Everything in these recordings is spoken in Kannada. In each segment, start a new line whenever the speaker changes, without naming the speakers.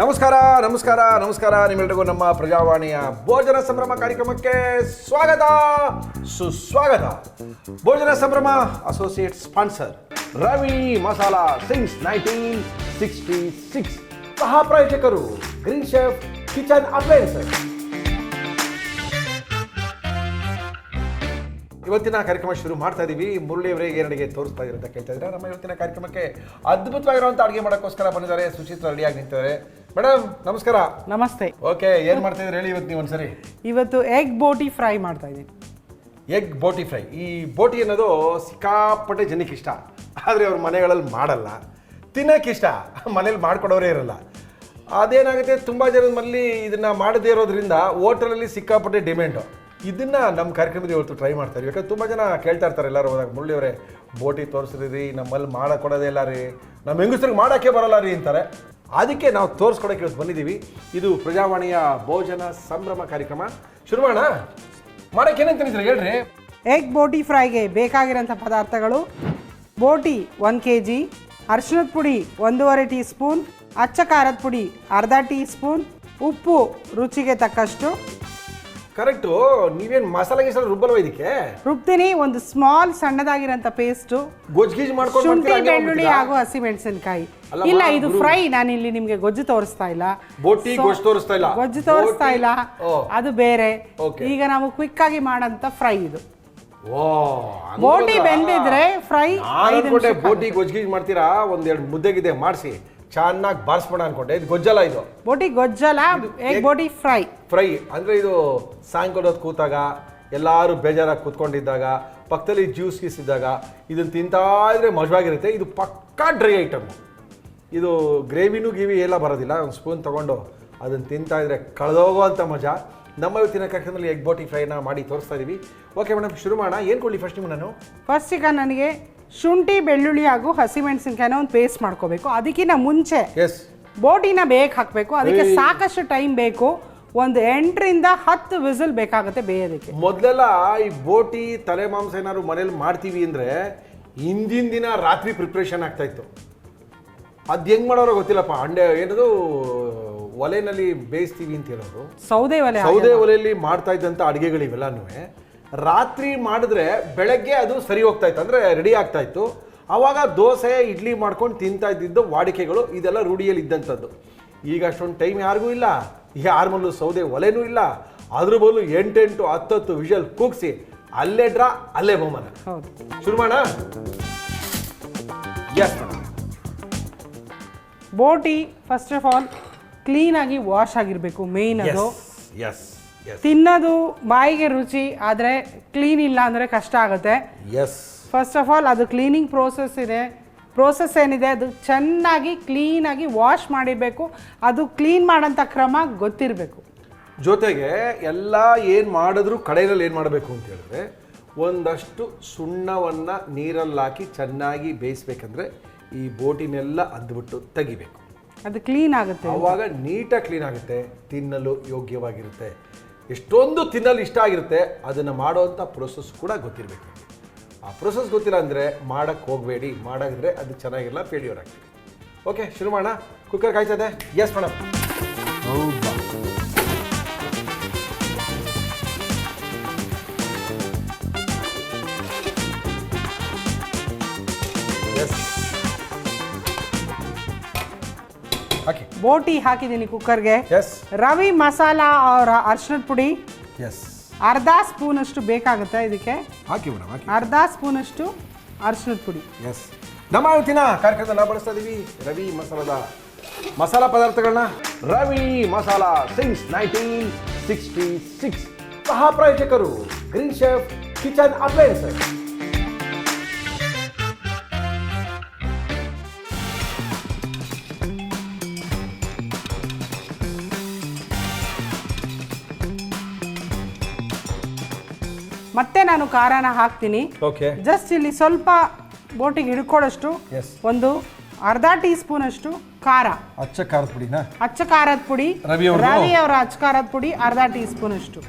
ನಮಸ್ಕಾರ ನಮಸ್ಕಾರ ನಮಸ್ಕಾರ. ನಿಮ್ಮೆಲ್ಲರಿಗೂ ನಮ್ಮ ಪ್ರಜಾವಾಣಿಯ ಭೋಜನ ಸಂಭ್ರಮ ಕಾರ್ಯಕ್ರಮಕ್ಕೆ ಸ್ವಾಗತ, ಸುಸ್ವಾಗತ. Bhojana Sambhrama associate sponsor Ravi Masala since nineteen sixty six ಸಹ ಪ್ರಾಯೋಜಕರು ಗ್ರೀನ್ ಶೆಫ್ ಕಿಚನ್ ಅಪ್ಲಯನ್ಸಸ್ ಇವತ್ತಿನ ಕಾರ್ಯಕ್ರಮ ಶುರು ಮಾಡ್ತಾ ಇದೀವಿ. ಮುರಳಿಯವರಿಗೆ ಏನಡಿಗೆ ತೋರಿಸ್ತಾ ಇದ್ರೆ ಅಂತ ಕೇಳ್ತಾ ಇದ್ದಾರೆ? ನಮ್ಮ ಇವತ್ತಿನ ಕಾರ್ಯಕ್ರಮಕ್ಕೆ ಅದ್ಭುತವಾಗಿರುವಂಥ ಅಡುಗೆ ಮಾಡೋಕ್ಕೋಸ್ಕರ ಬಂದಿದ್ದಾರೆ. ಸುಚಿತ್ರ ರೆಡಿಯಾಗಿ ನಿಂತಿದ್ದಾರೆ. ಮೇಡಮ್ ನಮಸ್ಕಾರ.
ನಮಸ್ತೆ.
ಓಕೆ ಏನು ಮಾಡ್ತಾ ಇದ್ರೆ ಹೇಳಿ ಇವತ್ತು ನೀವು ಒಂದ್ಸರಿ.
ಇವತ್ತು ಎಗ್ ಬೋಟಿ ಫ್ರೈ ಮಾಡ್ತಾ ಇದ್ದೀನಿ.
ಎಗ್ ಬೋಟಿ ಫ್ರೈ ಈ ಬೋಟಿ ಅನ್ನೋದು ಸಿಕ್ಕಾಪಟ್ಟೆ ಜನಕ್ಕೆ ಇಷ್ಟ. ಆದರೆ ಅವ್ರ ಮನೆಗಳಲ್ಲಿ ಮಾಡಲ್ಲ. ತಿನ್ನೋಕೆ ಇಷ್ಟ. ಮನೇಲಿ ಮಾಡ್ಕೊಡೋರೇ ಇರಲ್ಲ. ಅದೇನಾಗುತ್ತೆ? ತುಂಬ ಜನದ ಮನೇಲಿ ಇದನ್ನು ಮಾಡದೇ ಇರೋದ್ರಿಂದ ಹೋಟೆಲಲ್ಲಿ ಸಿಕ್ಕಾಪಟ್ಟೆ ಡಿಮ್ಯಾಂಡು. ಇದನ್ನ ನಮ್ಮ ಕಾರ್ಯಕ್ರಮದ ಇವತ್ತು ಟ್ರೈ ಮಾಡ್ತಾರೆ ಯಾಕಂದ್ರೆ ತುಂಬ ಜನ ಕೇಳ್ತಾ ಇರ್ತಾರೆ ಎಲ್ಲರೂ ಹೋದಾಗ ಮುರಳಿಯವರೇ ಬೋಟಿ ತೋರಿಸ್ರಿ ನಮ್ಮಲ್ಲಿ ಮಾಡೋಕೊಡೋದೇ ಕೊಡೋದೇ ಇಲ್ಲ ರೀ. ನಮ್ಮ ಹೆಂಗಸ್ರಿಗೆ ಮಾಡೋಕ್ಕೆ ಬರಲ್ಲ ರೀ ಅಂತಾರೆ. ಅದಕ್ಕೆ ನಾವು ತೋರಿಸ್ಕೊಡೋಕೆ ಇವತ್ತು ಬಂದಿದ್ದೀವಿ. ಇದು ಪ್ರಜಾವಾಣಿಯ ಭೋಜನ ಸಂಭ್ರಮ ಕಾರ್ಯಕ್ರಮ. ಶುರು ಮಾಡೋಣ ಮಾಡೋಕೆ ಏನೇನು ತಿಂತೀರಿ ಹೇಳ್ರಿ.
ಎಗ್ ಬೋಟಿ ಫ್ರೈಗೆ ಬೇಕಾಗಿರೋಂಥ ಪದಾರ್ಥಗಳು ಬೋಟಿ ಒಂದು ಕೆ ಜಿ ಅರಿಶಿಣದ ಪುಡಿ ಒಂದೂವರೆ ಟೀ ಸ್ಪೂನ್ ಅಚ್ಚ ಖಾರದ ಪುಡಿ ಅರ್ಧ ಟೀ ಸ್ಪೂನ್ ಉಪ್ಪು ರುಚಿಗೆ ತಕ್ಕಷ್ಟು
ಕರೆಕ್ಟು ನೀವೇನು ಮಸಾಲೆ ಗಿಸಾಲ ರುಬ್ಬಲ್ವ ಇದಕ್ಕೆ
ರುಬ್ತೀನಿ ಒಂದು ಸ್ಮಾಲ್ ಸಣ್ಣದಾಗಿರೋಂಥ ಪೇಸ್ಟು
ಗೊಜ್ಜು ಗೀಜ್ ಮಾಡ್ಕೊಂಡು
ಶುಂಠಿ
ಮಾಡ್ತೀರಾ? ಹಂಗೆ
ಬೆಳ್ಳುಳ್ಳಿ
ಮಾಡ್ಬಿಡ್ತೀರಾ?
ಹಾಗೂ ಹಸಿಮೆಣಸಿನಕಾಯಿ
ಅಲ್ಲಮ್ಮ,
ಇಲ್ಲ ಇದು
ಗುರು.
ಫ್ರೈ ನಾನು ಇಲ್ಲಿ ನಿಮಗೆ ಗೊಜ್ಜು ತೋರಿಸ್ತಾ ಇಲ್ಲ
ಬೋಟಿ
So,
ಗೊಜ್ಜು ತೋರಿಸ್ತಾ ಇಲ್ಲ.
ಗೊಜ್ಜು ತೋರಿಸ್ತಾ
ಬೋಟಿ-
ಇಲ್ಲ
ಓ.
ಅದು ಬೇರೆ
Okay.
ಈಗ ನಾವು ಕ್ವಿಕ್ ಆಗಿ ಮಾಡೋಂಥ ಫ್ರೈ ಇದು
ಓ ಹಂಗ್
ಬೋಟಿ
ಗೊತ್ತಾ?
ಬೆಂದಿದ್ರೆ ಫ್ರೈ
ನಾನ್
ಐದು
ಅನ್ಕೊಂಡೆ
ನಿಮಿಷಕ್ಕೆ
ಬೋಟಿ ಗೊಜ್ಜು ಗೀಜ್ ಮಾಡ್ತೀರಾ ಒಂದೆರಡು ಮುದ್ದೆಗಿದೆ ಮಾಡಿಸಿ ಚೆನ್ನಾಗಿ ಬಾರಿಸ್ಬೋಣ ಅನ್ಕೊಂಡೆ. ಇದು ಗೊಜ್ಜಲ ಇದು.
ಬೋಟಿ ಗೊಜ್ಜಲ ಎಗ್ ಬೋಟಿ ಫ್ರೈ
ಫ್ರೈ ಅಂದರೆ ಇದು ಸಾಯಂಕಾಲ ಕೂತಾಗ ಎಲ್ಲರೂ ಬೇಜಾರಾಗಿ ಕೂತ್ಕೊಂಡಿದ್ದಾಗ ಪಕ್ಕದಲ್ಲಿ ಜ್ಯೂಸ್ ಗೀಸ್ ಇದ್ದಾಗ ಇದನ್ನು ತಿಂತಾ ಇದ್ರೆ ಮಜವಾಗಿರುತ್ತೆ. ಇದು ಪಕ್ಕಾ ಡ್ರೈ ಐಟಮ್ ಇದು ಗ್ರೇವಿನೂ ಗಿವಿ ಎಲ್ಲ ಬರೋದಿಲ್ಲ. ಒಂದು ಸ್ಪೂನ್ ತಗೊಂಡು ಅದನ್ನು ತಿಂತಾ ಇದ್ರೆ ಕಳೆದೋಗುವಂಥ ಮಜಾ. ನಮ್ಮ ಇವತ್ತಿನ ಕಾರ್ಯಕ್ರಮದಲ್ಲಿ ಎಗ್ ಬೋಟಿ ಫ್ರೈನ ಮಾಡಿ ತೋರಿಸ್ತಾ ಇದೀವಿ. ಓಕೆ ಮೇಡಮ್ ಶುರು ಮಾಡೋಣ. ಏನು ಕೊಡಲಿ ಫಸ್ಟ್ ನಿಮ್ಗೆ ನಾನು?
ಫಸ್ಟ್ ಈಗ ನನಗೆ ಶುಂಠಿ ಬೆಳ್ಳುಳ್ಳಿ ಹಾಗೂ ಹಸಿಮೆಣಸಿನ್ಕಾಯಿನ ಒಂದು ಪೇಸ್ಟ್ ಮಾಡ್ಕೋಬೇಕು. ಅದಕ್ಕಿಂತ ಮುಂಚೆ
ಎಸ್
ಬೋಟಿನ ಬೇಗ ಹಾಕಬೇಕು. ಅದಕ್ಕೆ ಸಾಕಷ್ಟು ಟೈಮ್ ಬೇಕು. ಒಂದು ಎಂಟರಿಂದ ಹತ್ತು ವಿಸಿಲ್ ಬೇಕಾಗುತ್ತೆ ಬೇಯೋದಕ್ಕೆ.
ಮೊದಲೆಲ್ಲ ಈ ಬೋಟಿ ತಲೆ ಮಾಂಸ ಏನಾದ್ರು ಮನೇಲಿ ಮಾಡ್ತೀವಿ ಅಂದರೆ ಹಿಂದಿನ ದಿನ ರಾತ್ರಿ ಪ್ರಿಪ್ರೇಷನ್ ಆಗ್ತಾ ಇತ್ತು. ಅದು ಹೆಂಗೆ ಮಾಡೋರೋ ಗೊತ್ತಿಲ್ಲಪ್ಪ. ಅಂಡೆ ಏನದು ಒಲೆನಲ್ಲಿ ಬೇಯಿಸ್ತೀವಿ ಅಂತ ಹೇಳೋರು.
ಸೌದೆ ಒಲೆ
ಸೌದೆ ಒಲೆಯಲ್ಲಿ ಮಾಡ್ತಾ ಇದ್ದಂಥ ಅಡುಗೆಗಳಿವೆಲ್ಲನೂ ರಾತ್ರಿ ಮಾಡಿದ್ರೆ ಬೆಳಗ್ಗೆ ಅದು ಸರಿ ಹೋಗ್ತಾ ಇತ್ತು ಅಂದರೆ ರೆಡಿ ಆಗ್ತಾ ಇತ್ತು. ಆವಾಗ ದೋಸೆ ಇಡ್ಲಿ ಮಾಡ್ಕೊಂಡು ತಿಂತಾ ಇದ್ದಿದ್ದು ವಾಡಿಕೆಗಳು ಇದೆಲ್ಲ ರೂಢಿಯಲ್ಲಿ ಇದ್ದಂಥದ್ದು. ಈಗ ಅಷ್ಟೊಂದು ಟೈಮ್ ಯಾರಿಗೂ ಇಲ್ಲ. ಯಾರ ಮಲ್ಲೂ ಸೌದೆ ಒಲೆನೂ ಇಲ್ಲ. ಅದ್ರ ಬದಲು ಎಂಟೆಂಟು ಹತ್ತತ್ತು ವಿಷಲ್ ಕೂಗಿಸಿ ಅಲ್ಲೇ ಡ್ರಾ ಅಲ್ಲೇ ಬಹುಮಾನ. ಶುರು ಮಾಡೋಣ? Yes
boti first of all ಕ್ಲೀನಾಗಿ ವಾಶ್ ಆಗಿರಬೇಕು ಮೇಯ್ನ್ ಅದು.
ಎಸ್
ತಿನ್ನೋದು ಬಾಯಿಗೆ ರುಚಿ ಆದರೆ ಕ್ಲೀನ್ ಇಲ್ಲ ಅಂದರೆ ಕಷ್ಟ ಆಗುತ್ತೆ.
ಎಸ್
ಫಸ್ಟ್ ಆಫ್ ಆಲ್ ಅದು ಕ್ಲೀನಿಂಗ್ ಪ್ರೋಸೆಸ್ ಇದೆ. ಪ್ರೋಸೆಸ್ ಏನಿದೆ? ಅದು ಚೆನ್ನಾಗಿ ಕ್ಲೀನಾಗಿ ವಾಶ್ ಮಾಡಿರಬೇಕು. ಅದು ಕ್ಲೀನ್ ಮಾಡೋಂಥ ಕ್ರಮ ಗೊತ್ತಿರಬೇಕು.
ಜೊತೆಗೆ ಎಲ್ಲ ಏನು ಮಾಡಿದ್ರು ಕಡೆಯಲ್ಲಿ ಏನು ಮಾಡಬೇಕು ಅಂತ ಹೇಳಿದ್ರೆ ಒಂದಷ್ಟು ಸುಣ್ಣವನ್ನು ನೀರಲ್ಲಿ ಹಾಕಿ ಚೆನ್ನಾಗಿ ಬೇಯಿಸ್ಬೇಕಂದ್ರೆ ಈ ಬೋಟಿನೆಲ್ಲ ಅದ್ಬಿಟ್ಟು ತೆಗಿಬೇಕು.
ಅದು ಕ್ಲೀನ್ ಆಗುತ್ತೆ
ಆವಾಗ ನೀಟಾಗಿ ಕ್ಲೀನ್ ಆಗುತ್ತೆ ತಿನ್ನಲು ಯೋಗ್ಯವಾಗಿರುತ್ತೆ. ಎಷ್ಟೊಂದು ತಿನ್ನಲು ಇಷ್ಟ ಆಗಿರುತ್ತೆ ಅದನ್ನು ಮಾಡೋವಂಥ ಪ್ರೊಸೆಸ್ ಕೂಡ ಗೊತ್ತಿರಬೇಕು. ಆ ಪ್ರೊಸೆಸ್ ಗೊತ್ತಿಲ್ಲ ಅಂದರೆ ಮಾಡೋಕ್ಕೆ ಹೋಗಬೇಡಿ. ಮಾಡಿದ್ರೆ ಅದು ಚೆನ್ನಾಗಿರಲ್ಲ ಫೇಲ್ಯೂರ್ ಆಗ್ತದೆ. ಓಕೆ ಶುರು ಮಾಡೋಣ. ಕುಕ್ಕರ್ ಕಾಯ್ತದೆ? ಎಸ್ ಮೇಡಮ್ ಹೌದಾ? ಎಸ್
ಬೋಟಿ ಹಾಕಿದ್ದೀನಿ ಕುಕ್ಕರ್ಗೆ.
ಎಸ್
ರವಿ ಮಸಾಲ ಅವರ ಅರ್ಶಿಣದ ಪುಡಿ.
ಎಸ್
ಅರ್ಧ ಸ್ಪೂನಷ್ಟು ಬೇಕಾಗುತ್ತೆ ಇದಕ್ಕೆ.
ಹಾಕಿ ಮೇಡಮ್ ಹಾಕಿ.
ಅರ್ಧ ಸ್ಪೂನಷ್ಟು ಪುಡಿ.
ಎಸ್ ನಮ್ಮ ಇವತ್ತಿನ ಕಾರ್ಯಕ್ರಮದಲ್ಲಿ ನಾವು ಬಳಸ್ತಾ ಇದೀವಿ ರವಿ ಮಸಾಲದ ಮಸಾಲ ಪದಾರ್ಥಗಳನ್ನ. Ravi Masala since nineteen sixty six ಸಹ ಪ್ರಾಯೋಜಕರು ಗ್ರೀನ್ ಶೆಫ್ ಕಿಚನ್ ಅಪ್ಲಯನ್ಸಸ್
ಮತ್ತೆ ನಾನು ಖಾರನ ಹಾಕ್ತೀನಿ.
ಓಕೆ
ಜಸ್ಟ್ ಇಲ್ಲಿ ಸ್ವಲ್ಪ ಬೋಟಿಗೆ ಹಿಡ್ಕೊಳ್ಳೋಷ್ಟು
ಎಸ್
ಒಂದು ಅರ್ಧ ಟೀ ಸ್ಪೂನ್ ಅಷ್ಟು ಖಾರ.
ಅಚ್ಚ ಖಾರದ ಪುಡಿನಾ?
ಅಚ್ಚ ಖಾರದ ಪುಡಿ
ರವಿ?
ರವಿ ಅವರ ಅಚ್ಚ ಖಾರದ ಪುಡಿ ಅರ್ಧ ಟೀ ಸ್ಪೂನ್ ಅಷ್ಟು.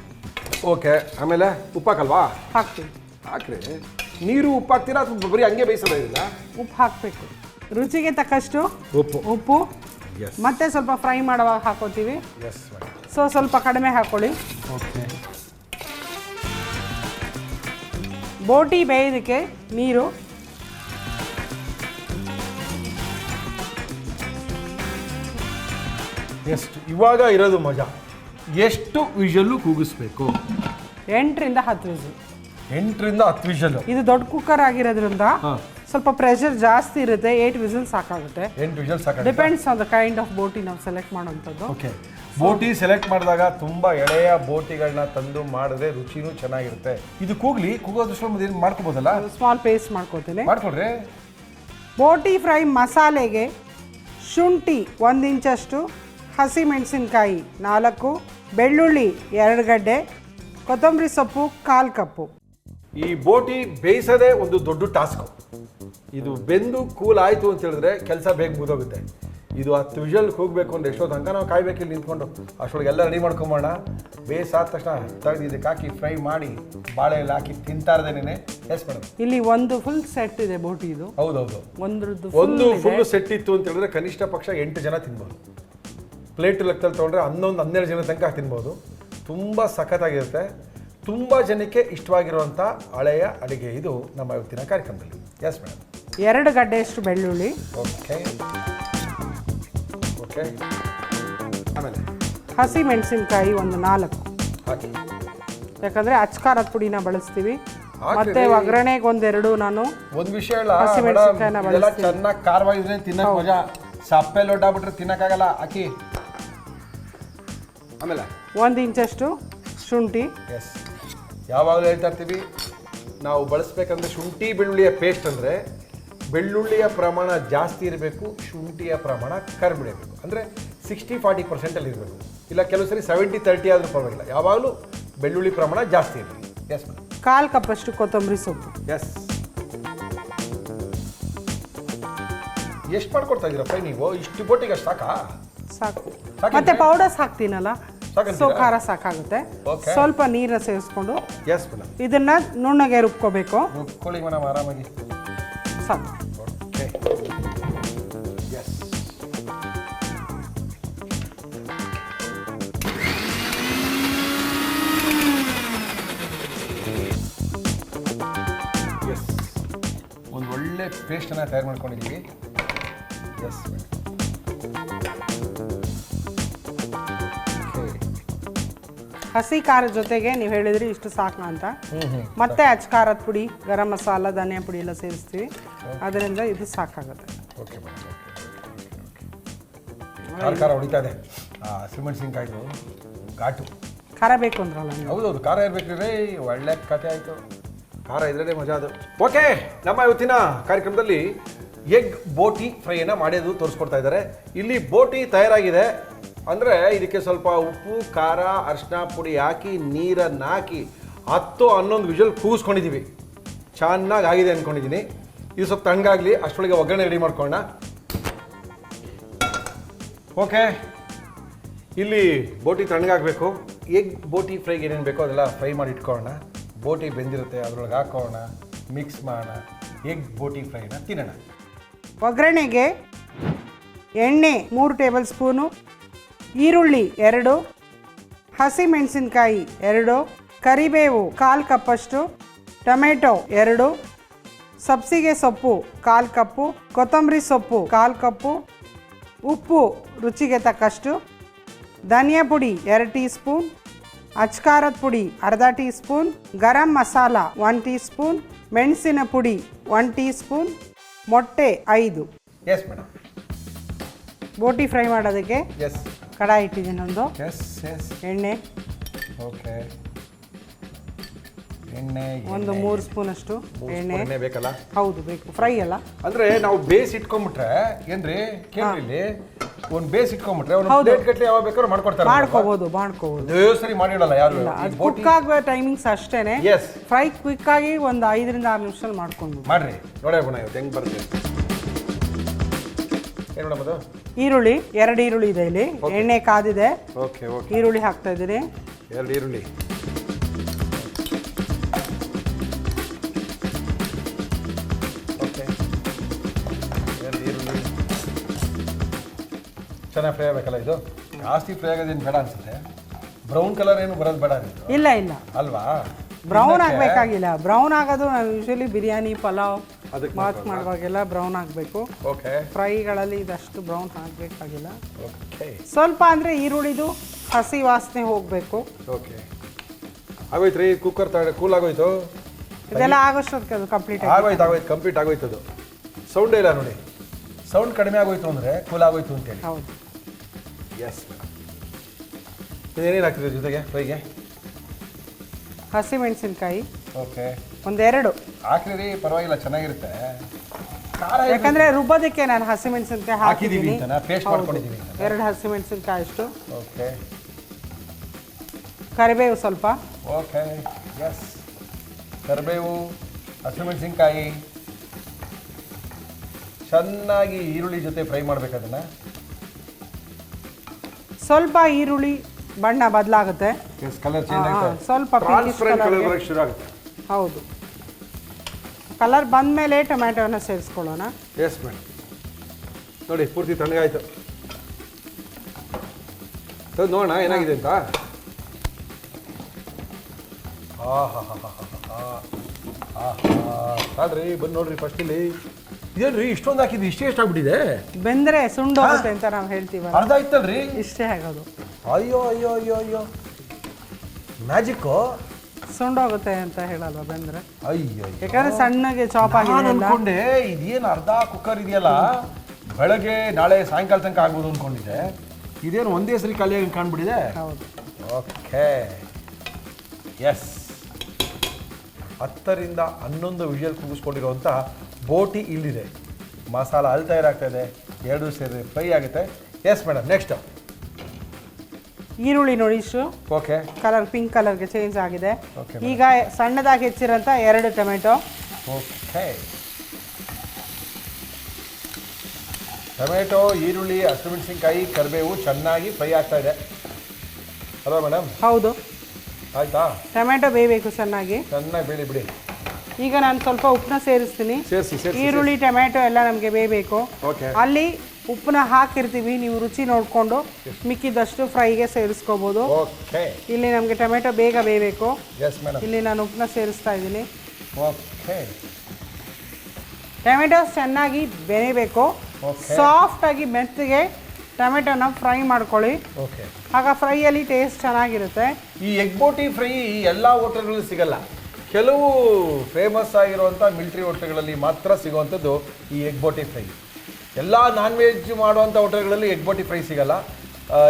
ಓಕೆ ಆಮೇಲೆ ಉಪ್ಪು ಹಾಕಲ್ವಾ
ಹಾಕ್ತೀನಿ.
ಹಾಕ್ರಿ. ನೀರು ಉಪ್ಪು ಹಾಕ್ತೀರಾ ಅಥವಾ ಬರೀ ಹಂಗೆ ಬೇಯಿಸೋದಿಲ್ಲ
ಉಪ್ಪು ಹಾಕಬೇಕು. ರುಚಿಗೆ ತಕ್ಕಷ್ಟು
ಉಪ್ಪು.
ಉಪ್ಪು.
ಎಸ್
ಮತ್ತೆ ಸ್ವಲ್ಪ ಫ್ರೈ ಮಾಡುವಾಗ ಹಾಕೋತೀವಿ.
ಎಸ್
ಸೊ ಸ್ವಲ್ಪ ಕಡಿಮೆ ಹಾಕೊಳ್ಳಿ.
ಓಕೆ
ಬೋಟಿ ಬೇಯೋದಕ್ಕೆ ನೀರು.
ಎಷ್ಟು? ಇವಾಗ ಇರೋದು ಮಜಾ. ಎಷ್ಟು ವಿಷಲ್ಲು ಕೂಗಿಸ್ಬೇಕು?
ಎಂಟರಿಂದ ಹತ್ತು ವಿಷಲ್.
ಎಂಟರಿಂದ ಹತ್ತು ವಿಷಲ್
ಇದು ದೊಡ್ಡ ಕುಕ್ಕರ್ ಆಗಿರೋದ್ರಿಂದ ಸ್ವಲ್ಪ ಪ್ರೆಷರ್ ಜಾಸ್ತಿ ಇರುತ್ತೆ ಏಟ್ ವಿಸಲ್ ಸಾಕಾಗುತ್ತೆ.
ಎಂಟು ವಿಷಲ್ ಸಾಕು
depends on the kind of boti ನಾವು ಸೆಲೆಕ್ಟ್ ಮಾಡುವಂಥದ್ದು.
ಓಕೆ ಬೋಟಿ ಸೆಲೆಕ್ಟ್ ಮಾಡಿದಾಗ ತುಂಬ ಎಳೆಯ ಬೋಟಿಗಳನ್ನ ತಂದು ಮಾಡಿದ್ರೆ ರುಚಿನೂ ಚೆನ್ನಾಗಿರುತ್ತೆ. ಇದು ಕೂಗ್ಲಿ ಕೂಗೋದಷ್ಟು ಏನು ಮಾಡ್ಕೋಬೋದಲ್ಲ?
ಸ್ಮಾಲ್ ಪೇಸ್ಟ್ ಮಾಡ್ಕೋತೀನಿ.
ಮಾಡ್ಕೊಡ್ರಿ.
ಬೋಟಿ ಫ್ರೈ ಮಸಾಲೆಗೆ ಶುಂಠಿ ಒಂದು ಇಂಚಷ್ಟು ಹಸಿಮೆಣಸಿನ್ಕಾಯಿ ನಾಲ್ಕು ಬೆಳ್ಳುಳ್ಳಿ ಎರಡು ಗಡ್ಡೆ ಕೊತ್ತಂಬರಿ ಸೊಪ್ಪು ಕಾಲು ಕಪ್ಪು.
ಈ ಬೋಟಿ ಬೇಯಿಸೋದೇ ಒಂದು ದೊಡ್ಡ ಟಾಸ್ಕ್. ಇದು ಬೆಂದು ಕೂಲ್ ಆಯಿತು ಅಂತ ಹೇಳಿದ್ರೆ ಕೆಲಸ ಬೇಗ ಮುಗಿದೋಗುತ್ತೆ. ಇದು ಹತ್ತು ವಿಷಲ್ಗೆ ಹೋಗಬೇಕು ಅಂದ್ರೆ ಎಷ್ಟೋ ತನಕ ನಾವು ಕಾಯ್ಬೇಕು ಇಲ್ಲಿ ನಿಂತ್ಕೊಂಡು. ಅಷ್ಟೊಳಗೆ ಎಲ್ಲ ರೆಡಿ ಮಾಡ್ಕೊಂಬೋಣ ಬೇಯಿಸಾದ ತಕ್ಷಣ ತೆಗೆದು ಇದಕ್ಕೆ ಹಾಕಿ ಫ್ರೈ ಮಾಡಿ ಬಾಳೆಯಲ್ಲಿ ಹಾಕಿ ತಿಂತಾ ಇರ್ದೇನೆ ಎಸ್ ಮೇಡಮ್
ಇಲ್ಲಿ ಒಂದು ಫುಲ್ ಸೆಟ್ ಇದೆ ಬೋಟಿ ಇದು.
ಹೌದೌದು.
ಒಂದ್ರದ್ದು
ಒಂದು ಫುಲ್ ಸೆಟ್ ಇತ್ತು ಅಂತ ಹೇಳಿದ್ರೆ ಕನಿಷ್ಠ ಪಕ್ಷ ಎಂಟು ಜನ ತಿನ್ಬೋದು. ಪ್ಲೇಟ್ ಲೆಕ್ಕದಲ್ಲಿ ತೊಗೊಂಡ್ರೆ ಹನ್ನೊಂದು ಹನ್ನೆರಡು ಜನ ತನಕ ತಿನ್ಬೋದು. ತುಂಬ ಸಖತ್ತಾಗಿರುತ್ತೆ. ತುಂಬ ಜನಕ್ಕೆ ಇಷ್ಟವಾಗಿರುವಂಥ ಹಳೆಯ ಅಡುಗೆ ಇದು ನಮ್ಮ ಇವತ್ತಿನ ಕಾರ್ಯಕ್ರಮದಲ್ಲಿ. ಎಸ್ ಮೇಡಮ್
ಎರಡು ಗಡ್ಡೆಯಷ್ಟು ಬೆಳ್ಳುಳ್ಳಿ.
ಓಕೆ ಓಕೆ ಆಮೇಲೆ?
ಹಸಿ ಮೆಣಸಿನಕಾಯಿ ಒಂದು ನಾಲ್ಕು.
ಹಾಕಿ
ಯಾಕಂದ್ರೆ ಅಚ್ಕಾರದ ಪುಡಿನ ಬಳಸ್ತೀವಿ. ಮತ್ತೆ ಒಗ್ಗರಣೆಗೆ ಒಂದೆರಡು ನಾನು
ಒಂದು ವಿಷಯ ಹೇಳ
ಹಸಿ
ಮೆಣಸಿನಕಾಯಿನ ಇದೆಲ್ಲ
ಬಳಸ್ತೀವಿ.
ಚೆನ್ನಾಗಿ ಖಾರವಾಗಿದ್ರೆ ತಿನ್ನಕ್ಕೆ ಮಜಾ. ಸಪ್ಪೆ ಲೊಡ್ಡಾಗ್ಬಿಟ್ರೆ ತಿನ್ನಕ್ಕಾಗಲ್ಲ ಹಾಕಿ ಆಮೇಲೆ?
ಒಂದು ಇಂಚಷ್ಟು ಶುಂಠಿ.
ಎಸ್ ಯಾವಾಗಲೂ ಹೇಳ್ತಾ ಇರ್ತೀವಿ ನಾವು ಬಳಸ್ಬೇಕಂದ್ರೆ ಶುಂಠಿ ಬೆಳ್ಳುಳ್ಳಿಯ ಪೇಸ್ಟ್ ಅಂದರೆ ಬೆಳ್ಳುಳ್ಳಿಯ ಪ್ರಮಾಣ ಜಾಸ್ತಿ ಇರಬೇಕು ಶುಂಠಿಯ ಪ್ರಮಾಣ ಕಡಿಮೆ ಇರಬೇಕು. ಅಂದರೆ ಸಿಕ್ಸ್ಟಿ ಫಾರ್ಟಿ ಪರ್ಸೆಂಟಲ್ಲಿ ಇರಬೇಕು. ಇಲ್ಲ ಕೆಲವು ಸರಿ ಸೆವೆಂಟಿ ತರ್ಟಿ ಆದರೂ ಪರವಾಗಿಲ್ಲ. ಯಾವಾಗಲೂ ಬೆಳ್ಳುಳ್ಳಿ ಪ್ರಮಾಣ ಜಾಸ್ತಿ ಇರಲಿ ಎಸ್ ಮೇಡಮ್
ಕಾಲು ಕಪ್ಪಷ್ಟು ಕೊತ್ತಂಬರಿ ಸೊಪ್ಪು.
ಎಸ್ ಎಷ್ಟು ಮಾಡ್ಕೊಡ್ತಾ ಇದ್ದೀರಪ್ಪ ನೀವು? ಇಷ್ಟು ಬೋಟಿಗೆ ಅಷ್ಟು ಸಾಕಾ?
ಸಾಕು? ಮತ್ತೆ ಪೌಡರ್ಸ್ ಹಾಕ್ತೀನಲ್ಲ? ಸೊ ಖಾರ ಸಾಕಾಗುತ್ತೆ.
Okay.
ಸ್ವಲ್ಪ ನೀರ ಸೇರಿಸ್ಕೊಂಡು
ಎಸ್ ಮೇಡಮ್
ಇದನ್ನ ನುಣ್ಣಗೆ ರುಬ್ಕೋಬೇಕು.
ರುಬ್ಕೊಳ್ಳಿ ಮೇಡಮ್ ಆರಾಮಾಗಿ
ಸಾಕು.
ಓಕೆ ಎಸ್ ಎಸ್ ಒಂದು ಒಳ್ಳೆ ಪೇಸ್ಟನ್ನು ತಯಾರು ಮಾಡ್ಕೊಂಡಿದ್ದೀವಿ. ಎಸ್
ಹಸಿ ಖಾರದ ಜೊತೆಗೆ ನೀವು ಹೇಳಿದ್ರಿ ಇಷ್ಟು ಸಾಕು ಅಂತ. ಮತ್ತೆ ಅಚ್ ಖಾರದ ಪುಡಿ ಗರಂ ಮಸಾಲ ಧನಿಯಾ ಪುಡಿ ಎಲ್ಲ ಸೇರಿಸ್ತೀವಿ. ಅದರಿಂದ ಇದು ಸಾಕಾಗುತ್ತೆ.
ಓಕೆ ಖಾರ ಖಾರ ಹೊಡಿತಾ ಇದೆ. ಘಾಟು.
ಖಾರ ಬೇಕು ಅಂದ್ರಲ್ಲ ಹೌದು
ಹೌದೌದು ಖಾರ ಇರ್ಬೇಕು ರೀ? ಒಳ್ಳೆ ಕತೆ ಆಯಿತು. ಖಾರ ಇದ್ರೇ ಮಜಾ ಅದು. ಓಕೆ ನಮ್ಮ ಇವತ್ತಿನ ಕಾರ್ಯಕ್ರಮದಲ್ಲಿ ಎಗ್ ಬೋಟಿ ಫ್ರೈಯನ್ನು ಮಾಡೋದು ತೋರಿಸ್ಕೊಡ್ತಾ ಇದ್ದಾರೆ. ಇಲ್ಲಿ ಬೋಟಿ ತಯಾರಾಗಿದೆ. ಅಂದರೆ ಇದಕ್ಕೆ ಸ್ವಲ್ಪ ಉಪ್ಪು, ಖಾರ ಅರಿಶಿನ ಪುಡಿ ಹಾಕಿ, ನೀರನ್ನು ಹಾಕಿ ಹತ್ತು ಹನ್ನೊಂದು ವಿಜುವಲ್ ಕೂಗಿಸ್ಕೊಂಡಿದ್ದೀವಿ ಚೆನ್ನಾಗಿ ಆಗಿದೆ ಅಂದ್ಕೊಂಡಿದ್ದೀನಿ ಇದು ಸ್ವಲ್ಪ ತಣ್ಣಗಾಗಲಿ ಅಷ್ಟೊಳಗೆ ಒಗ್ಗರಣೆ ರೆಡಿ ಮಾಡ್ಕೊಳ್ಳೋಣ. ಓಕೆ ಇಲ್ಲಿ ಬೋಟಿ ತಣ್ಣಗಾಗಬೇಕು. ಎಗ್ ಬೋಟಿ ಫ್ರೈಗೆ ಏನೇನು ಬೇಕೋ ಅದೆಲ್ಲ ಫ್ರೈ ಮಾಡಿ ಇಟ್ಕೊಳ್ಳೋಣ. ಬೋಟಿ ಬೆಂದಿರುತ್ತೆ, ಅದ್ರೊಳಗೆ ಹಾಕೋಣ ಮಿಕ್ಸ್ ಮಾಡೋಣ. ಎಗ್ ಬೋಟಿ ಫ್ರೈನ ತಿನ್ನೋಣ.
ಒಗ್ಗರಣೆಗೆ ಎಣ್ಣೆ ಮೂರು ಟೇಬಲ್ ಸ್ಪೂನು ಈರುಳ್ಳಿ ಎರಡು ಹಸಿ ಮೆಣಸಿನ್ಕಾಯಿ ಎರಡು ಕರಿಬೇವು ಕಾಲು ಕಪ್ಪಷ್ಟು ಟೊಮೆಟೊ ಎರಡು ಸಬ್ಸಿಗೆ ಸೊಪ್ಪು ಕಾಲು ಕಪ್ಪು ಕೊತ್ತಂಬರಿ ಸೊಪ್ಪು ಕಾಲು ಕಪ್ಪು ಉಪ್ಪು ರುಚಿಗೆ ತಕ್ಕಷ್ಟು ಧನಿಯಾ ಪುಡಿ ಎರಡು ಟೀ ಸ್ಪೂನ್ ಅಚ್ಕಾರದ ಪುಡಿ ಅರ್ಧ teaspoon garam masala one teaspoon ಮೆಣಸಿನ ಪುಡಿ ಒನ್ ಟೀ ಸ್ಪೂನ್ ಮೊಟ್ಟೆ ಐದು.
ಎಸ್ ಮೇಡಮ್
ಬೋಟಿ ಫ್ರೈ ಮಾಡೋದಕ್ಕೆ
ಎಸ್
ಕಡಾಯಿ ಇಟ್ಟಿದ್ದೀನಿ ಒಂದು.
ಎಸ್ ಎಸ್
ಎಣ್ಣೆ.
ಓಕೆ ಎಣ್ಣೆ
ಒಂದು. ಮೂರು ಸ್ಪೂನ್
ಅಷ್ಟು
ಎಣ್ಣೆ.
ಬೇಕಲ್ಲ?
ಹೌದು ಬೇಕು. ಫ್ರೈ ಅಲ್ಲ.
ಅಂದ್ರೆ ನಾವು ಬೇಸ್ ಇಟ್ಕೊಂಡ್ಬಿಟ್ರೆ ಏನ್ರಿ? ಕೇಳಿ ಒಂದು ಬೇಸ್ ಇಟ್ಕೊಂಡ್ಬಿಟ್ರೆ ಒಂದು. ಪ್ಲೇಟ್ ಗಟ್ಟಲೆ ಯಾವಾಗ ಬೇಕಾದ್ರೂ ಮಾಡ್ಕೊಡ್ತಾರೆ
ಮಾಡ್ಕೋಬಹುದು
ಮಾಡ್ಕೋಬಹುದು ಸರಿ ಮಾಡಿಡಲ್ಲ ಯಾರು?
ಅದು ಕುಕ್ ಆಗುವ ಟೈಮಿಂಗ್ಸ್ ಅಷ್ಟೇನೆ.
ಎಸ್
ಫ್ರೈ ಕ್ವಿಕ್ ಆಗಿ ಒಂದು ಐದರಿಂದ ಆರು ನಿಮಿಷದಲ್ಲಿ ಮಾಡ್ಕೊಂಡು.
ಮಾಡ್ರಿ. ನೋಡೇ ಗುಣ ಇವತ್ತು ಹೆಂಗ್ ಬರುತ್ತೆ? ಏನು ಮೇಡಮ್ ಅದು?
ಈರುಳ್ಳಿ ಎರಡು ಈರುಳ್ಳಿ ಇದೆ ಇಲ್ಲಿ. ಎಣ್ಣೆ ಕಾದಿದೆ.
ಓಕೆ ಓಕೆ
ಈರುಳ್ಳಿ ಹಾಕ್ತಾ ಇದ್ದೀನಿ.
ಎರಡು ಈರುಳ್ಳಿ. ಓಕೆ ಎರಡು ಈರುಳ್ಳಿ. ಚೆನ್ನಾಗಿ ಫ್ರೈ ಆಗಬೇಕಲ್ಲ ಇದು? ಜಾಸ್ತಿ ಫ್ರೈ ಆಗೋದೇನು ಬೇಡ ಅನ್ಸುತ್ತೆ. ಬ್ರೌನ್ ಕಲರ್ ಏನು ಬರೋದು ಬೇಡ
ಇಲ್ಲ ಇಲ್ಲ.
ಅಲ್ವಾ?
ಬ್ರೌನ್ ಆಗಬೇಕಾಗಿಲ್ಲ. ಬ್ರೌನ್ ಆಗೋದು ನಾವು ಯೂಶಲಿ ಬಿರಿಯಾನಿ ಪಲಾವ್
ಅದಕ್ಕೆ
ಮಾರ್ಕ್ ಮಾಡುವಾಗೆಲ್ಲ ಬ್ರೌನ್ ಆಗಬೇಕು.
ಓಕೆ
ಫ್ರೈಗಳಲ್ಲಿ ಇದಷ್ಟು ಬ್ರೌನ್ ಆಗಬೇಕಾಗಿಲ್ಲ.
ಓಕೆ
ಸ್ವಲ್ಪ ಅಂದರೆ ಈರುಳ್ಳಿದು ಹಸಿ ವಾಸನೆ ಹೋಗಬೇಕು.
ಓಕೆ ಆಗೋಯ್ತು ರೀ ಕುಕ್ಕರ್ ತಗೊಂಡು ಕೂಲ್ ಆಗೋಯ್ತು?
ಇದೆಲ್ಲ ಆಗೋಷ್ಟೊತ್ತಿಗೆ ಅದು ಕಂಪ್ಲೀಟ್
ಆಗೋಯ್ತು ಆಗೋಯ್ತು ಕಂಪ್ಲೀಟ್ ಆಗೋಯ್ತು ಅದು ಸೌಂಡೇ ಇಲ್ಲ ನೋಡಿ. ಸೌಂಡ್ ಕಡಿಮೆ ಆಗೋಯ್ತು ಅಂದರೆ ಕೂಲ್ ಆಗೋಯ್ತು ಅಂತೇಳಿ.
ಹೌದು.
ಎಸ್ ಏನೇನು ಹಾಕ್ತಿದೆ ಜೊತೆಗೆ ಫ್ರೈಗೆ
ಹಸಿ ಮೆಣಸಿನ್ಕಾಯಿ.
ಓಕೆ
ಒಂದೆರಡು.
ಹಾಕಿದ್ರಿ ಪರವಾಗಿಲ್ಲ ಚೆನ್ನಾಗಿರುತ್ತೆ. ಖಾರ
ಯಾಕಂದ್ರೆ ರುಬ್ಬೋದಕ್ಕೆ ನಾನು ಹಸಿ ಮೆಣಸಿನಕಾಯಿ
ಹಾಕಿದೀವಿ
ಹಾಕಿದ್ದೀನಿ
ಅಂತನಾ ಪೇಸ್ಟ್ ಮಾಡ್ಕೊಂಡಿದ್ದೀನಿ
ಎರಡು ಹಸಿ ಮೆಣಸಿನ್ಕಾಯಿ ಅಷ್ಟು.
ಓಕೆ
ಕರಿಬೇವು ಸ್ವಲ್ಪ.
ಓಕೆ ಎಸ್ ಕರಿಬೇವು ಹಸಿಮೆಣಸಿನ್ಕಾಯಿ ಚೆನ್ನಾಗಿ ಈರುಳ್ಳಿ ಜೊತೆ ಫ್ರೈ ಮಾಡ್ಬೇಕು ಅದನ್ನ.
ಸ್ವಲ್ಪ ಈರುಳ್ಳಿ ಬಣ್ಣ ಬದಲಾಗುತ್ತೆ.
ಕಲರ್ ಚೇಂಜ್ ಆಗುತ್ತೆ
ಸ್ವಲ್ಪ pinkish
ಟ್ರಾನ್ಸ್ಪರೆಂಟ್
colour
ಕಲರ್ಗೆ. ಶುರು ಆಗುತ್ತೆ.
ಹೌದು. ಕಲರ್ ಬಂದಮೇಲೆ ಟೊಮ್ಯಾಟೋನ ಸೇರಿಸ್ಕೊಳ್ಳೋಣ.
ಎಸ್ ಮೇಡಮ್ ನೋಡಿ ಪೂರ್ತಿ ತಣ್ಣಗಾಯ್ತು. ಸರ್ ನೋಡೋಣ ಏನಾಗಿದೆ ಅಂತ. ಆದ್ರಿ ಬಂದು ನೋಡ್ರಿ ಫಸ್ಟ್ ಇಲ್ಲಿ ಇದೇನ್ರಿ ಇಷ್ಟೊಂದು ಹಾಕಿದ್ವಿ ಇಷ್ಟೇ ಎಷ್ಟು ಆಗ್ಬಿಟ್ಟಿದೆ
ಬೆಂದ್ರೆ ಸುಂಡು ಹೋಗುತ್ತೆ ಅಂತ ನಾವು ಹೇಳ್ತೀವಿ
ಅರ್ಧ ಇತ್ತಲ್ರಿ
ಇಷ್ಟೇ ಆಗೋದು
ಅಯ್ಯೋ ಅಯ್ಯೋ ಅಯ್ಯೋ ಅಯ್ಯೋ ಮ್ಯಾಜಿಕ್ಕು
ಸುಂಡೋಗುತ್ತೆ ಅಂತ ಹೇಳಲ್ವ ಬಂದ್ರೆ?
ಅಯ್ಯೋ
ಯಾಕಂದ್ರೆ ಸಣ್ಣಗೆ ಚಾಪ್
ನಾನು
ಆಗಿದೆ
ಅನ್ಕೊಂಡೆ ಇದೇನು ಅರ್ಧ ಕುಕ್ಕರ್ ಇದೆಯಲ್ಲ? ಬೆಳಗ್ಗೆ ನಾಳೆ ಸಾಯಂಕಾಲ ತನಕ ಆಗ್ಬೋದು ಅನ್ಕೊಂಡಿದ್ದೆ. ಇದೇನು ಒಂದೇ ಸರಿ ಖಾಲಿಯಾಗಿ ಕಾಣ್ಬಿಟ್ಟಿದೆ?
ಹೌದು.
ಓಕೆ. ಎಸ್ ಹತ್ತರಿಂದ ಹನ್ನೊಂದು ವಿಷಲ್ ಕೂಗಿಸ್ಕೊಂಡಿರುವಂಥ ಬೋಟಿ ಇಲ್ಲಿದೆ. ಮಸಾಲ ಅಲ್ಲಿ ತಯಾರಾಗ್ತಾ ಇದೆ. ಎರಡು ಸೇರಿ ಫ್ರೈ ಆಗುತ್ತೆ. ಎಸ್ ಮೇಡಮ್ ನೆಕ್ಸ್ಟ್
ಈರುಳ್ಳಿ ನೋಡಿ ಇಷ್ಟು.
ಓಕೆ
ಕಲರ್ ಪಿಂಕ್ ಕಲರ್ಗೆ ಚೇಂಜ್ ಆಗಿದೆ.
Okay,
ಈಗ ಸಣ್ಣದಾಗಿ ಹೆಚ್ಚಿರೋಂಥ ಎರಡು ಟೊಮೆಟೊ.
ಓಕೆ ಟೊಮೆಟೊ ಈರುಳ್ಳಿ ಹಸಿಮೆಣಸಿನ್ಕಾಯಿ ಕರಿಬೇವು ಚೆನ್ನಾಗಿ ಫ್ರೈ ಆಗ್ತಾ ಇದೆ. ಅಲ್ವಾ ಮೇಡಮ್
ಹೌದು.
ಆಯ್ತಾ?
ಟೊಮೆಟೊ ಬೇಯಬೇಕು ಚೆನ್ನಾಗಿ.
ಚೆನ್ನಾಗಿ ಬೇಳಿ ಬಿಡಿ.
ಈಗ ನಾನು ಸ್ವಲ್ಪ ಉಪ್ಪನ್ನ ಸೇರಿಸ್ತೀನಿ.
ಸೇರಿಸಿ ಸೇರಿಸಿ
ಈರುಳ್ಳಿ ಟೊಮೆಟೊ ಎಲ್ಲ ನಮಗೆ ಬೇಯಬೇಕು.
ಓಕೆ
ಅಲ್ಲಿ ಉಪ್ಪನ್ನ ಹಾಕಿರ್ತೀವಿ ನೀವು ರುಚಿ ನೋಡಿಕೊಂಡು ಮಿಕ್ಕಿದಷ್ಟು ಫ್ರೈಗೆ ಸೇರಿಸ್ಕೋಬೋದು.
ಓಕೆ
ಇಲ್ಲಿ ನಮಗೆ ಟೊಮೆಟೊ ಬೇಗ ಬೇಯಬೇಕು.
ಎಸ್ ಮೇಡಮ್
ಇಲ್ಲಿ ನಾನು ಉಪ್ಪನ್ನ ಸೇರಿಸ್ತಾ ಇದ್ದೀನಿ.
ಓಕೆ
ಟೊಮೆಟೊಸ್ ಚೆನ್ನಾಗಿ ಬೆನಿಬೇಕು. ಸಾಫ್ಟಾಗಿ ಮೆತ್ತಗೆ ಟೊಮೆಟೊನ ಫ್ರೈ ಮಾಡ್ಕೊಳ್ಳಿ.
ಓಕೆ
ಆಗ ಫ್ರೈಯಲ್ಲಿ ಟೇಸ್ಟ್ ಚೆನ್ನಾಗಿರುತ್ತೆ.
ಈ ಎಗ್ ಬೋಟಿ ಫ್ರೈ ಎಲ್ಲ ಹೋಟೆಲ್ಗಳಲ್ಲಿ ಸಿಗಲ್ಲ. ಕೆಲವು ಫೇಮಸ್ ಆಗಿರುವಂಥ ಮಿಲ್ಟ್ರಿ ಹೋಟೆಲ್ಗಳಲ್ಲಿ ಮಾತ್ರ ಸಿಗುವಂಥದ್ದು ಈ ಎಗ್ ಬೋಟಿ ಫ್ರೈ. ಎಲ್ಲ ನಾನ್ ವೆಜ್ ಮಾಡುವಂಥ ಹೋಟೆಲ್ಗಳಲ್ಲಿ ಎಗ್ ಬೋಟಿ ಫ್ರೈ ಸಿಗಲ್ಲ.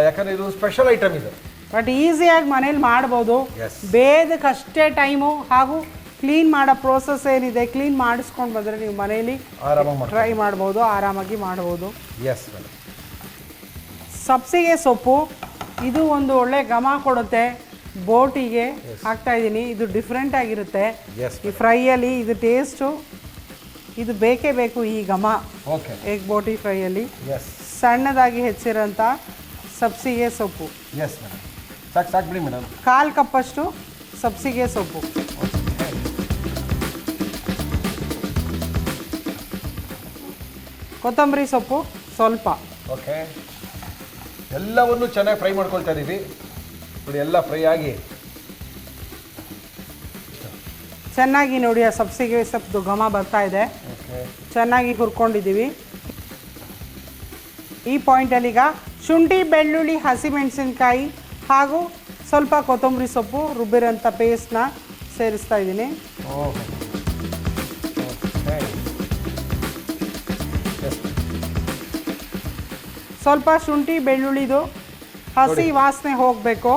ಯಾಕಂದ್ರೆ ಇದು ಸ್ಪೆಷಲ್ ಐಟಮ್ ಇದು.
ಬಟ್ ಈಸಿಯಾಗಿ ಮನೇಲಿ ಮಾಡ್ಬೋದು.
ಬೇದಕ್ಕೆ
ಅಷ್ಟೇ ಟೈಮು ಹಾಗೂ ಕ್ಲೀನ್ ಮಾಡೋ ಪ್ರೋಸೆಸ್ ಏನಿದೆ ಕ್ಲೀನ್ ಮಾಡಿಸ್ಕೊಂಡು ಬಂದರೆ ನೀವು ಮನೇಲಿ
ಆರಾಮಾಗಿ
ಟ್ರೈ ಮಾಡ್ಬೋದು ಆರಾಮಾಗಿ ಮಾಡ್ಬೋದು.
ಎಸ್
ಸಬ್ಸಿಗೆ ಸೊಪ್ಪು ಇದು ಒಂದು ಒಳ್ಳೆ ಘಮ ಕೊಡುತ್ತೆ. ಬೋಟಿಗೆ ಹಾಕ್ತಾ ಇದ್ದೀನಿ ಇದು ಡಿಫ್ರೆಂಟ್ ಆಗಿರುತ್ತೆ. ಈ ಫ್ರೈಯಲ್ಲಿ ಇದು ಟೇಸ್ಟು ಇದು ಬೇಕೇ ಬೇಕು ಈ ಘಮ
ಓಕೆ
ಎಗ್ ಬೋಟಿ ಫ್ರೈಯಲ್ಲಿ
ಎಸ್
ಸಣ್ಣದಾಗಿ ಹೆಚ್ಚಿರೋಂಥ ಸಬ್ಸಿಗೆ ಸೊಪ್ಪು.
ಎಸ್ ಮೇಡಮ್ ಸಾಕು ಸಾಕು ಬಿಡಿ ಮೇಡಮ್
ಕಾಲು ಕಪ್ಪಷ್ಟು ಸಬ್ಸಿಗೆ ಸೊಪ್ಪು. ಕೊತ್ತಂಬರಿ ಸೊಪ್ಪು ಸ್ವಲ್ಪ.
ಓಕೆ ಎಲ್ಲವನ್ನು ಚೆನ್ನಾಗಿ ಫ್ರೈ ಮಾಡ್ಕೊಳ್ತಾ ಇದ್ದೀವಿ ನೋಡಿ ಎಲ್ಲ ಫ್ರೈ ಆಗಿ
ಚೆನ್ನಾಗಿ ನೋಡಿ ಆ ಸಬ್ಸಿಗೆ ಸೊಪ್ಪು ಘಮ ಬರ್ತಾ ಇದೆ. ಚೆನ್ನಾಗಿ ಹುರ್ಕೊಂಡಿದ್ದೀವಿ. ಈ ಪಾಯಿಂಟಲ್ಲಿ ಈಗ ಶುಂಠಿ ಬೆಳ್ಳುಳ್ಳಿ ಹಸಿಮೆಣಸಿನ್ಕಾಯಿ ಹಾಗೂ ಸ್ವಲ್ಪ ಕೊತ್ತಂಬರಿ ಸೊಪ್ಪು ರುಬ್ಬಿರೋಂಥ ಪೇಸ್ಟ್ನ ಸೇರಿಸ್ತಾ ಇದ್ದೀನಿ. ಸ್ವಲ್ಪ ಶುಂಠಿ ಬೆಳ್ಳುಳ್ಳಿದು ಹಸಿ ವಾಸನೆ ಹೋಗಬೇಕು.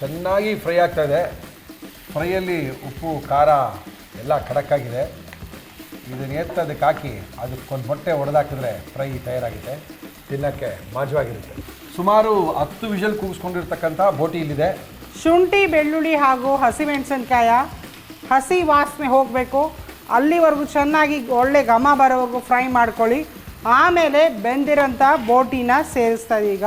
ಚೆನ್ನಾಗಿ ಫ್ರೈ ಆಗ್ತಾ ಇದೆ. ಫ್ರೈಯಲ್ಲಿ ಉಪ್ಪು ಖಾರ ಎಲ್ಲ ಖಡಕ್ಕಾಗಿದೆ. ಇದನ್ನ ಎತ್ತು ಅದಕ್ಕೆ ಹಾಕಿ ಅದಕ್ಕೊಂದು ಮೊಟ್ಟೆ ಹೊಡೆದಾಕಿದ್ರೆ ಫ್ರೈ ತಯಾರಾಗಿದೆ ತಿನ್ನೋಕ್ಕೆ ಮಾಜವಾಗಿರುತ್ತೆ. ಸುಮಾರು ಹತ್ತು ವಿಷಲ್ ಕೂಗಿಸ್ಕೊಂಡಿರ್ತಕ್ಕಂಥ ಬೋಟಿ ಇಲ್ಲಿದೆ.
ಶುಂಠಿ ಬೆಳ್ಳುಳ್ಳಿ ಹಾಗೂ ಹಸಿಮೆಣಸಿನ್ಕಾಯ. ಹಸಿ ವಾಸನೆ ಹೋಗಬೇಕು. ಅಲ್ಲಿವರೆಗೂ ಚೆನ್ನಾಗಿ ಒಳ್ಳೆ ಘಮ ಬರೋವರೆಗೂ ಫ್ರೈ ಮಾಡ್ಕೊಳ್ಳಿ. ಆಮೇಲೆ ಬೆಂದಿರೋಂಥ ಬೋಟಿನ ಸೇರಿಸ್ತಾರೆ ಈಗ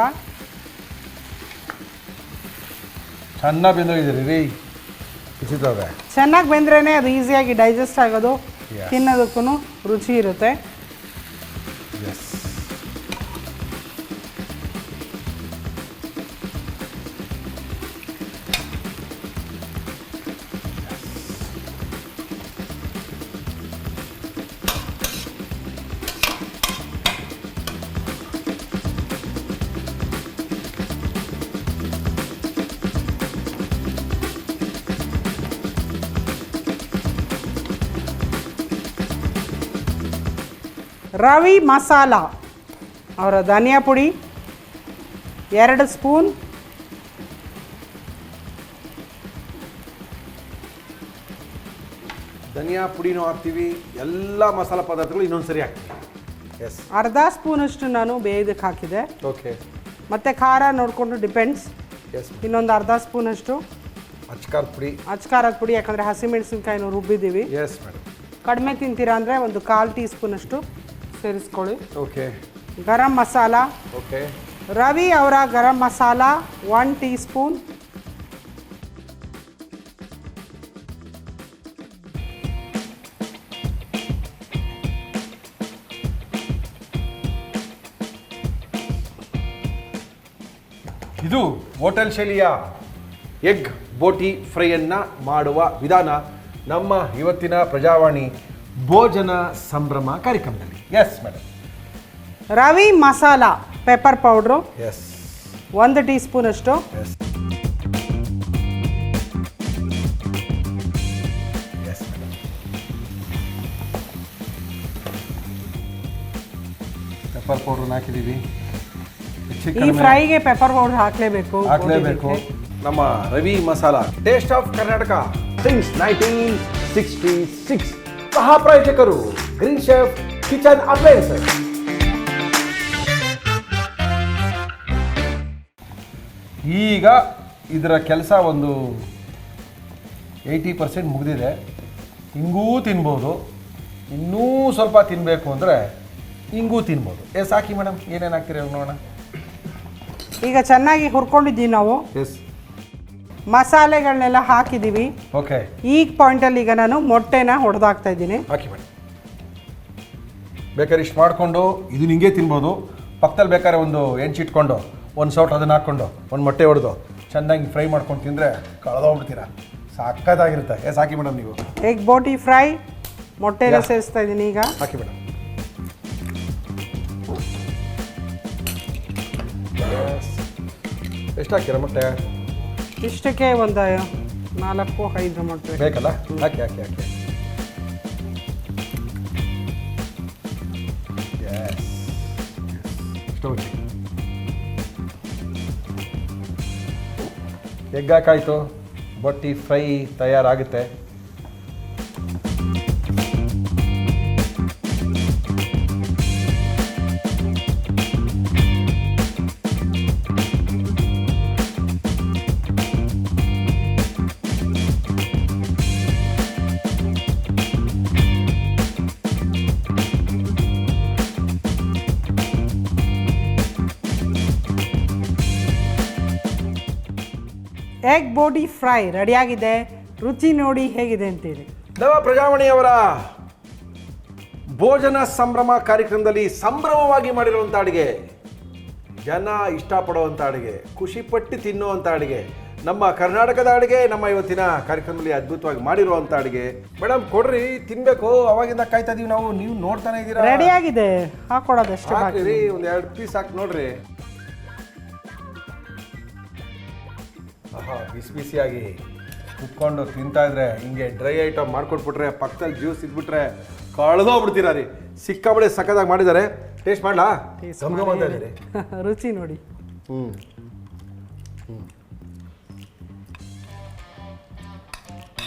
ಚೆನ್ನಾಗಿ ಬೆಂದೋಗಿದ್ದೀರಿ ರೀ.
ಚೆನ್ನಾಗಿ ಬೆಂದ್ರೇ ಅದು ಈಸಿಯಾಗಿ ಡೈಜೆಸ್ಟ್ ಆಗೋದು. ತಿನ್ನೋದಕ್ಕೂ ರುಚಿ ಇರುತ್ತೆ ರವಿ ಮಸಾಲ. ಅವರ ಧನಿಯಾ ಪುಡಿ ಎರಡು ಸ್ಪೂನ್.
ಧನಿಯಾ ಪುಡಿನೂ ಹಾಕ್ತೀವಿ. ಎಲ್ಲ ಮಸಾಲ ಪದಾರ್ಥಗಳು ಇನ್ನೊಂದು ಸರಿ ಹಾಕ್ತೀವಿ. ಎಸ್
ಅರ್ಧ ಸ್ಪೂನಷ್ಟು ನಾನು ಬೇಯದಕ್ಕೆ ಹಾಕಿದೆ.
ಓಕೆ
ಮತ್ತು ಖಾರ ನೋಡಿಕೊಂಡು ಡಿಪೆಂಡ್ಸ್.
ಎಸ್
ಇನ್ನೊಂದು ಅರ್ಧ ಸ್ಪೂನಷ್ಟು.
ಅಚ್ಕಾರದ ಪುಡಿ.
ಅಚ್ಕಾರದ ಪುಡಿ ಯಾಕಂದರೆ ಹಸಿಮೆಣಸಿನ್ಕಾಯಿನ ರುಬ್ಬಿದ್ದೀವಿ.
ಎಸ್ ಮೇಡಮ್
ಕಡಿಮೆ ತಿಂತೀರಾ ಅಂದರೆ ಒಂದು ಕಾಲು ಟೀ ಸ್ಪೂನಷ್ಟು ಸೇರಿಸ್ಕೊಳ್ಳಿ.
ಓಕೆ
ಗರಂ ಮಸಾಲ.
ಓಕೆ
ರವಿ ಅವರ garam masala one teaspoon
ಇದು ಹೋಟೆಲ್ ಶೈಲಿಯ ಎಗ್ ಬೋಟಿ ಫ್ರೈಯನ್ನು ಮಾಡುವ ವಿಧಾನ ನಮ್ಮ ಇವತ್ತಿನ ಪ್ರಜಾವಾಣಿ. ಭೋಜನ ಸಂಭ್ರಮ ಕಾರ್ಯಕ್ರಮದಲ್ಲಿ. Yes madam
Ravi Masala pepper powder
yes
ಒಂದು ಟೀ ಸ್ಪೂನ್
ಅಷ್ಟು ಎಸ್ ಮೇಡಮ್ ಪೆಪ್ಪರ್ ಪೌಡ್ರನ್ನ ಹಾಕಿದ್ದೀವಿ. ಹೆಚ್ಚು
ಈ
ಕಡಿಮೆ
ಫ್ರೈಗೆ ಪೆಪ್ಪರ್ ಪೌಡರ್ ಹಾಕಲೇಬೇಕು
ಹಾಕ್ಲೇಬೇಕು. ನಮ್ಮ Ravi Masala. Taste of Karnataka since nineteen sixty six ಸಹ ಪ್ರಾಯೋಜಕರು ಗ್ರೀನ್ ಶೆಫ್ ಕಿಚನ್ ಅಪ್ಲೈನ್ಸ್ ಈಗ ಇದರ ಕೆಲಸ ಒಂದು ಏಯ್ಟಿ ಪರ್ಸೆಂಟ್ ಮುಗಿದಿದೆ. ಹಿಂಗೂ ತಿನ್ಬೋದು. ಇನ್ನೂ ಸ್ವಲ್ಪ ತಿನ್ನಬೇಕು ಅಂದರೆ ಹಿಂಗೂ ತಿನ್ಬೋದು. ಎಸ್ ಹಾಕಿ ಮೇಡಮ್ ಏನೇನು ಹಾಕ್ತೀರಿ ನೋಡೋಣ.
ಈಗ ಚೆನ್ನಾಗಿ ಹುರ್ಕೊಂಡಿದ್ದೀವಿ ನಾವು.
ಎಸ್
ಮಸಾಲೆಗಳನ್ನೆಲ್ಲ ಹಾಕಿದ್ದೀವಿ
ಓಕೆ.
ಈ ಪಾಯಿಂಟಲ್ಲಿ ಈಗ ನಾನು ಮೊಟ್ಟೆನ ಹೊಡೆದಾಕ್ತಾ ಇದ್ದೀನಿ.
ಹಾಕಿ ಮೇಡಮ್ ಬೇಕಾದ್ರೆ ಇಷ್ಟು ಮಾಡಿಕೊಂಡು ಇದು ಹಿಂಗೆ ತಿನ್ಬೋದು. ಪಕ್ಕದಲ್ಲಿ ಬೇಕಾದ್ರೆ ಒಂದು ಹೆಂಚಿಟ್ಕೊಂಡು ಒಂದು ಸೌಟ್ ಅದನ್ನು ಹಾಕ್ಕೊಂಡು ಒಂದು ಮೊಟ್ಟೆ ಹೊಡೆದು ಚೆನ್ನಾಗಿ ಫ್ರೈ ಮಾಡ್ಕೊಂಡು ತಿಂದರೆ ಕಳೆದೋಗ್ಬಿಡ್ತೀರಾ? ಸಕ್ಕತ್ತಾಗಿರುತ್ತೆ ಎಸ್ ಹಾಕಿ ಮೇಡಮ್ ನೀವು.
ಎಗ್ ಬೋಟಿ ಫ್ರೈ ಮೊಟ್ಟೆನ
Yeah.
ಸೇರಿಸ್ತಾ ಇದ್ದೀನಿ ಈಗ.
ಹಾಕಿ ಮೇಡಮ್. ಎಷ್ಟು ಹಾಕಿರ ಮೊಟ್ಟೆ?
ಇಷ್ಟಕ್ಕೆ ಒಂದು ನಾಲ್ಕು ಐದು ಮೊಟ್ಟೆ
ಬೇಕಲ್ಲ? ಹಾಕಿ ಹಾಕಿ ಹಾಕಿ. ಎಸ್ ಸ್ಟವ್ ಎಗ್ ಹಾಕಾಯ್ತು ಬಟ್ಟಿ ಫ್ರೈ ತಯಾರಾಗುತ್ತೆ.
ಎಗ್ ಬೋಡಿ ಫ್ರೈ ರೆಡಿಯಾಗಿದೆ ರುಚಿ ನೋಡಿ ಹೇಗಿದೆ ಅಂತೇಳಿ
ನವ ಪ್ರಜಾವಣಿಯವರ ಭೋಜನ ಸಂಭ್ರಮ ಕಾರ್ಯಕ್ರಮದಲ್ಲಿ ಸಂಭ್ರಮವಾಗಿ ಮಾಡಿರುವಂಥ ಅಡುಗೆ. ಜನ ಇಷ್ಟಪಡುವಂಥ ಅಡುಗೆ ಖುಷಿಪಟ್ಟು ತಿನ್ನುವಂಥ ಅಡುಗೆ. ನಮ್ಮ ಕರ್ನಾಟಕದ ಅಡುಗೆ ನಮ್ಮ ಇವತ್ತಿನ ಕಾರ್ಯಕ್ರಮದಲ್ಲಿ ಅದ್ಭುತವಾಗಿ ಮಾಡಿರುವಂಥ ಅಡುಗೆ. ಮೇಡಮ್ ಕೊಡ್ರಿ ತಿನ್ಬೇಕು. ಅವಾಗಿಂದ ಕಾಯ್ತಾ ಇದೀವಿ ನಾವು. ನೀವು ನೋಡ್ತಾನೆ ಇದ್ದೀರಾ
ರೆಡಿಯಾಗಿದೆ ಹಾಕೊಡೋದಷ್ಟೇ
ಹಾಕ್ರಿ ಒಂದು ಎರಡು ಪೀಸ್ ಹಾಕಿ ನೋಡ್ರಿ. ಆಹಾ ಬಿಸಿ ಬಿಸಿಯಾಗಿ ಕುತ್ಕೊಂಡು ತಿಂತಾ ಇದ್ರೆ ಹಿಂಗೆ ಡ್ರೈ ಐಟಮ್ ಮಾಡ್ಕೊಟ್ಬಿಟ್ರೆ ಪಕ್ಕದಲ್ಲಿ ಜ್ಯೂಸ್ ಇದ್ಬಿಟ್ರೆ ಕಳೆದೋಗ್ಬಿಡ್ತೀರಾ ರೀ. ಸಿಕ್ಕಾಬಡೆ ಸಕ್ಕದಾಗಿ ಮಾಡಿದ್ದಾರೆ. ಟೇಸ್ಟ್ ಮಾಡ್ಲಾ?
Taste
ಗಮ್ ಗಮ್ ಅಂತ ಇದೆ ರೀ
ರುಚಿ ನೋಡಿ.
ಹ್ಞೂ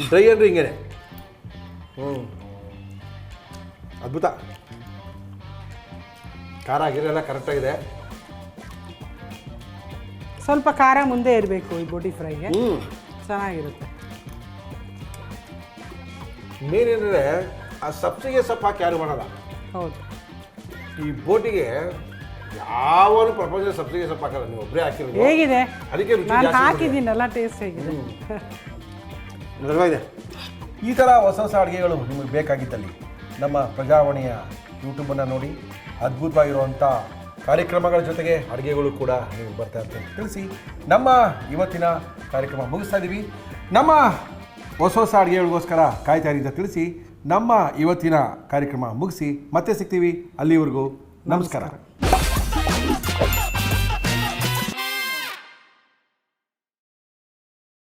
ಡ್ರೈ ಅಂದ್ರೆ ಹಿಂಗೇನೆ. ಹ್ಞೂ ಅದ್ಭುತ. ಖಾರ ಗಿರೆಲ್ಲ ಕರೆಕ್ಟಾಗಿದೆ
ಸ್ವಲ್ಪ ಖಾರ ಮುಂದೆ ಇರಬೇಕು ಈ ಬೋಟಿ ಫ್ರೈಗೆ. ಚೆನ್ನಾಗಿರುತ್ತೆ.
ಮೇನ್ ಏನಂದರೆ ಆ ಸಬ್ಸಿಗೆ ಸೊಪ್ಪು ಹಾಕಿ ಯಾರು ಮಾಡಲ್ಲ.
ಹೌದು.
ಈ ಬೋಟಿಗೆ ಯಾವನು ಪ್ರಪಂಚದ ಸಬ್ಸಿಗೆ ಸೊಪ್ಪು ಹಾಕಲ್ಲ ನೀವು ಒಬ್ಬರೇ ಹಾಕಿರೋದು.
ಹೇಗಿದೆ?
ಅದಕ್ಕೆ ರುಚಿ
ನಾನು
ಜಾಸ್ತಿ
ಹಾಕಿದ್ದೀನಲ್ಲ ಟೇಸ್ಟ್ ಹೇಗಿದೆ?
ಇದೆ. ಈ ಥರ ಹೊಸ ಹೊಸ ಅಡುಗೆಗಳು ನಿಮಗೆ ಬೇಕಾಗಿದ್ದಲ್ಲಿ ನಮ್ಮ ಪ್ರಜಾವಾಣಿಯ ಯೂಟ್ಯೂಬನ್ನು ನೋಡಿ ಅದ್ಭುತವಾಗಿರುವಂಥ ಕಾರ್ಯಕ್ರಮಗಳ ಜೊತೆಗೆ ಅಡುಗೆಗಳು ಕೂಡ ನೀವು ಬರ್ತಾ ಇರ್ತೀವಿ. ತಿಳಿಸಿ, ನಮ್ಮ ಇವತ್ತಿನ ಕಾರ್ಯಕ್ರಮ ಮುಗಿಸ್ತಾ ಇದ್ದೀವಿ ನಮ್ಮ ಹೊಸ ಹೊಸ ಅಡುಗೆಗಳಿಗೋಸ್ಕರ ಕಾಯ್ತಾ ಇದ್ದ ತಿಳಿಸಿ, ನಮ್ಮ ಇವತ್ತಿನ ಕಾರ್ಯಕ್ರಮ ಮುಗಿಸಿ ಮತ್ತೆ ಸಿಗ್ತೀವಿ. ಅಲ್ಲಿವರೆಗೂ ನಮಸ್ಕಾರ.